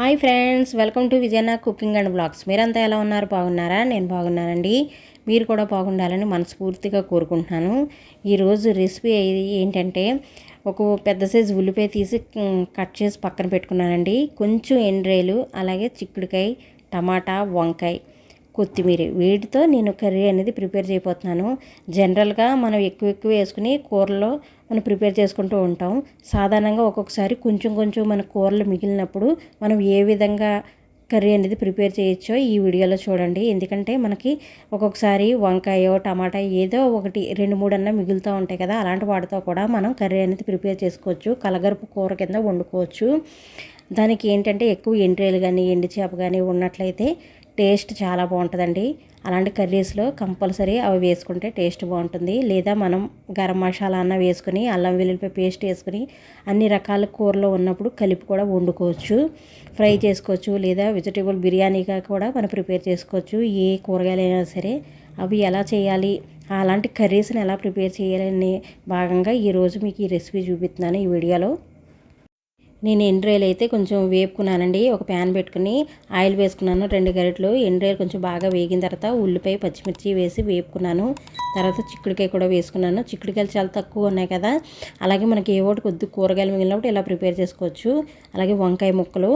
Hi friends welcome to Vijayana cooking and blogs. మీరంతా ఎలా ఉన్నారు? బాగున్నారా? నేను బాగున్నానండి. మీరు కూడా బాగుండాలని మనస్ఫూర్తిగా కోరుకుంటున్నాను. ఈరోజు రెసిపీ ఏంటంటే ఒక పెద్ద సైజు ఉల్లిపాయ తీసి కట్ చేసి పక్కన పెట్టుకున్నానండి. కొంచెం ఎండ్రేలు అలాగే చిక్కుడుకాయ టమాటా వంకాయ కొత్తిమీర. వీటితో నేను కర్రీ అనేది ప్రిపేర్ చేయబోతున్నాను. జనరల్గా మనం ఎక్కువ ఎక్కువ వేసుకుని కూరలో మనం ప్రిపేర్ చేసుకుంటూ ఉంటాం. సాధారణంగా ఒక్కొక్కసారి కొంచెం కొంచెం మన కూరలు మిగిలినప్పుడు మనం ఏ విధంగా కర్రీ అనేది ప్రిపేర్ చేయొచ్చో ఈ వీడియోలో చూడండి. ఎందుకంటే మనకి ఒక్కొక్కసారి వంకాయో టమాటా ఏదో ఒకటి రెండు మూడు అన్న మిగులుతూ ఉంటాయి కదా. అలాంటి వాటితో కూడా మనం కర్రీ అనేది ప్రిపేర్ చేసుకోవచ్చు. కలగరుపు కూర కింద వండుకోవచ్చు. దానికి ఏంటంటే ఎక్కువ ఎండ్రేలు కానీ ఎండి చేప కానీ ఉన్నట్లయితే టేస్ట్ చాలా బాగుంటుందండి. అలాంటి కర్రీస్లో కంపల్సరీ అవి వేసుకుంటే టేస్ట్ బాగుంటుంది. లేదా మనం గరం మసాలా అన్న వేసుకుని అల్లం వెల్లుల్లిపాయ పేస్ట్ వేసుకుని అన్ని రకాల కూరలో ఉన్నప్పుడు కలిపి కూడా వండుకోవచ్చు. ఫ్రై చేసుకోవచ్చు. లేదా వెజిటేబుల్ బిర్యానీగా కూడా మనం ప్రిపేర్ చేసుకోవచ్చు. ఏ కూరగాయలైనా సరే అవి ఎలా చేయాలి అలాంటి కర్రీస్ని ఎలా ప్రిపేర్ చేయాలని భాగంగా ఈరోజు మీకు ఈ రెసిపీ చూపిస్తున్నాను ఈ వీడియోలో. నేను ఎండ్రాయిల్ అయితే కొంచెం వేపుకున్నానండి. ఒక ప్యాన్ పెట్టుకుని ఆయిల్ వేసుకున్నాను. రెండు గరిటలు. ఎండ్రాయిల్ కొంచెం బాగా వేగిన తర్వాత ఉల్లిపాయ పచ్చిమిర్చి వేసి వేపుకున్నాను. తర్వాత చిక్కుడుకాయ కూడా వేసుకున్నాను. చిక్కుడుకాయలు చాలా తక్కువ ఉన్నాయి కదా. అలాగే మనకి ఏ ఒకటి కొద్ది కూరగాయలు మిగిలినప్పుడు ఇలా ప్రిపేర్ చేసుకోవచ్చు. అలాగే వంకాయ ముక్కలు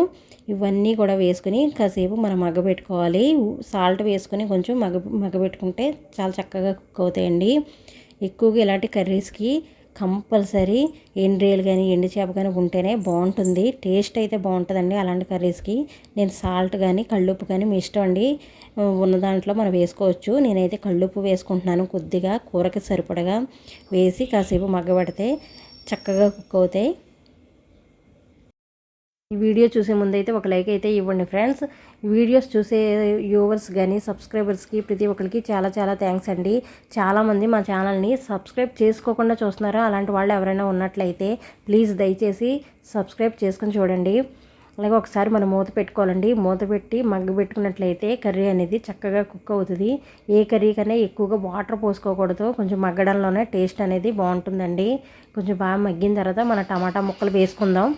ఇవన్నీ కూడా వేసుకుని కాసేపు మనం మగ్గబెట్టుకోవాలి సాల్ట్ వేసుకొని కొంచెం మగ్గ మగ్గబెట్టుకుంటే చాలా చక్కగా కుక్ అవుతాయండి. ఎక్కువగా ఇలాంటి కర్రీస్కి కంపల్సరీ ఎండ్రియలు కానీ ఎండు చేప కానీ ఉంటేనే బాగుంటుంది. టేస్ట్ అయితే బాగుంటుందండి అలాంటి కర్రీస్కి. నేను సాల్ట్ కానీ కళ్ళుప్పు కానీ మీ ఇష్టం అండి. ఉన్న దాంట్లో మనం వేసుకోవచ్చు. నేనైతే కళ్ళుప్పు వేసుకుంటున్నాను కొద్దిగా కూరకి సరిపడగా వేసి కాసేపు మగ్గబెడితే చక్కగా కుక్ అవుతాయి. ఈ వీడియో చూసే ముందైతే ఒక లైక్ అయితే ఇవ్వండి ఫ్రెండ్స్. వీడియోస్ చూసే వ్యూవర్స్ కానీ సబ్స్క్రైబర్స్కి ప్రతి ఒక్కరికి చాలా చాలా థ్యాంక్స్ అండి. చాలామంది మా ఛానల్ని సబ్స్క్రైబ్ చేసుకోకుండా చూస్తున్నారు? అలాంటి వాళ్ళు ఎవరైనా ఉన్నట్లయితే ప్లీజ్ దయచేసి సబ్స్క్రైబ్ చేసుకుని చూడండి. అలాగే ఒకసారి మనం మూత పెట్టుకోవాలండి. మూత పెట్టి మగ్గు పెట్టుకున్నట్లయితే కర్రీ అనేది చక్కగా కుక్ అవుతుంది. ఏ కర్రీ కన్నా ఎక్కువగా వాటర్ పోసుకోకూడదు. కొంచెం మగ్గడంలోనే టేస్ట్ అనేది బాగుంటుందండి. కొంచెం బాగా మగ్గిన తర్వాత మన టమాటా ముక్కలు వేసుకుందాం.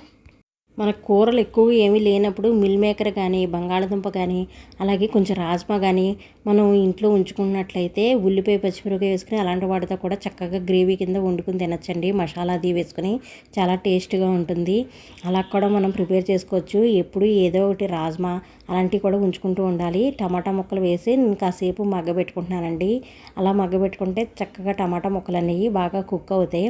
మన కూరలు ఎక్కువగా ఏమీ లేనప్పుడు మిల్ మేకర్ కానీ బంగాళదుంప కానీ అలాగే కొంచెం రాజ్మా కానీ మనం ఇంట్లో ఉంచుకున్నట్లయితే ఉల్లిపాయ పచ్చిమిరపకాయ వేసుకుని అలాంటి వాటితో కూడా చక్కగా గ్రేవీ కింద వండుకుని తినచ్చండి. మసాలా అది వేసుకుని చాలా టేస్ట్గా ఉంటుంది. అలా కూడా మనం ప్రిపేర్ చేసుకోవచ్చు. ఎప్పుడు ఏదో ఒకటి రాజ్మా అలాంటివి కూడా ఉంచుకుంటూ ఉండాలి. టమాటా ముక్కలు వేసి నేను కాసేపు మగ్గబెట్టుకుంటున్నానండి. అలా మగ్గబెట్టుకుంటే చక్కగా టమాటా ముక్కలు అనేవి బాగా కుక్ అవుతాయి.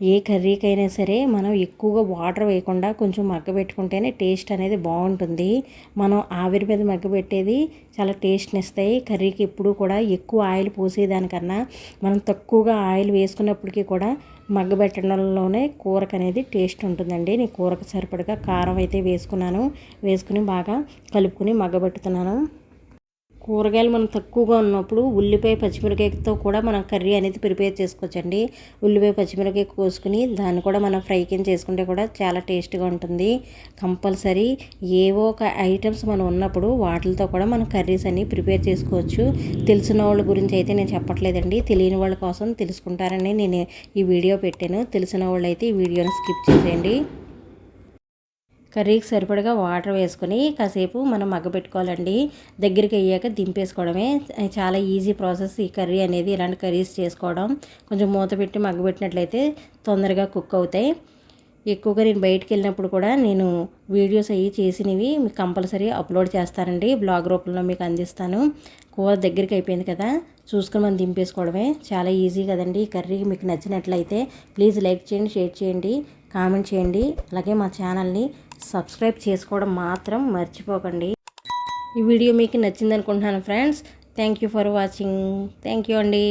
ఏ కర్రీకైనా సరే మనం ఎక్కువగా వాటర్ వేయకుండా కొంచెం మగ్గబెట్టుకుంటేనే టేస్ట్ అనేది బాగుంటుంది. మనం ఆవిరి మీద మగ్గబెట్టేది చాలా టేస్ట్ని ఇస్తాయి కర్రీకి ఎప్పుడు కూడా ఎక్కువ ఆయిల్ పోసేదానికన్నా మనం తక్కువగా ఆయిల్ వేసుకున్నప్పటికీ కూడా మగ్గబెట్టడంలోనే కూరకు అనేది టేస్ట్ ఉంటుందండి. నేను కూరకు సరిపడగా కారం అయితే వేసుకున్నాను. వేసుకుని బాగా కలుపుకుని మగ్గబెట్టుతున్నాను కూరగాయలు మనం తక్కువగా ఉన్నప్పుడు ఉల్లిపాయ పచ్చిమిరపకాయతో కూడా మనం కర్రీ అనేది ప్రిపేర్ చేసుకోవచ్చండి. ఉల్లిపాయ పచ్చిమిరపకాయ కోసుకుని దాన్ని కూడా మనం ఫ్రై కింద చేసుకుంటే కూడా చాలా టేస్ట్గా ఉంటుంది. కంపల్సరీ ఏవో ఒక ఐటమ్స్ మనం ఉన్నప్పుడు వాటితో కూడా మనం కర్రీస్ అన్ని ప్రిపేర్ చేసుకోవచ్చు. తెలిసిన వాళ్ళ గురించి అయితే నేను చెప్పట్లేదండి. తెలియని వాళ్ళ కోసం తెలుసుకుంటారని నేను ఈ వీడియో పెట్టాను. తెలిసిన వాళ్ళు అయితే ఈ వీడియోని స్కిప్ చేసేయండి. కర్రీకి సరిపడగా వాటర్ వేసుకొని కాసేపు మనం మగ్గపెట్టుకోవాలండి దగ్గరికి అయ్యాక దింపేసుకోవడమే. చాలా ఈజీ ప్రాసెస్ ఈ కర్రీ అనేది ఇలాంటి కర్రీస్ చేసుకోవడం. కొంచెం మూత పెట్టి మగ్గబెట్టినట్లయితే తొందరగా కుక్ అవుతాయి. ఎక్కువగా నేను బయటికి వెళ్ళినప్పుడు కూడా నేను వీడియోస్ అవి చేసినవి మీకు కంపల్సరీ అప్లోడ్ చేస్తానండి. బ్లాగ్ రూపంలో మీకు అందిస్తాను. కూర దగ్గరికి అయిపోయింది కదా చూసుకొని మనం దింపేసుకోవడమే. చాలా ఈజీ కదండి ఈ కర్రీ. మీకు నచ్చినట్లయితే ప్లీజ్ లైక్ చేయండి షేర్ చేయండి కామెంట్ చేయండి. అలాగే మా ఛానల్ని సబ్స్క్రైబ్ చేసుకోవడం మాత్రం మర్చిపోకండి. ఈ వీడియో మీకు నచ్చింది అనుకుంటున్నాను friends. Thank you for watching thank you అండి.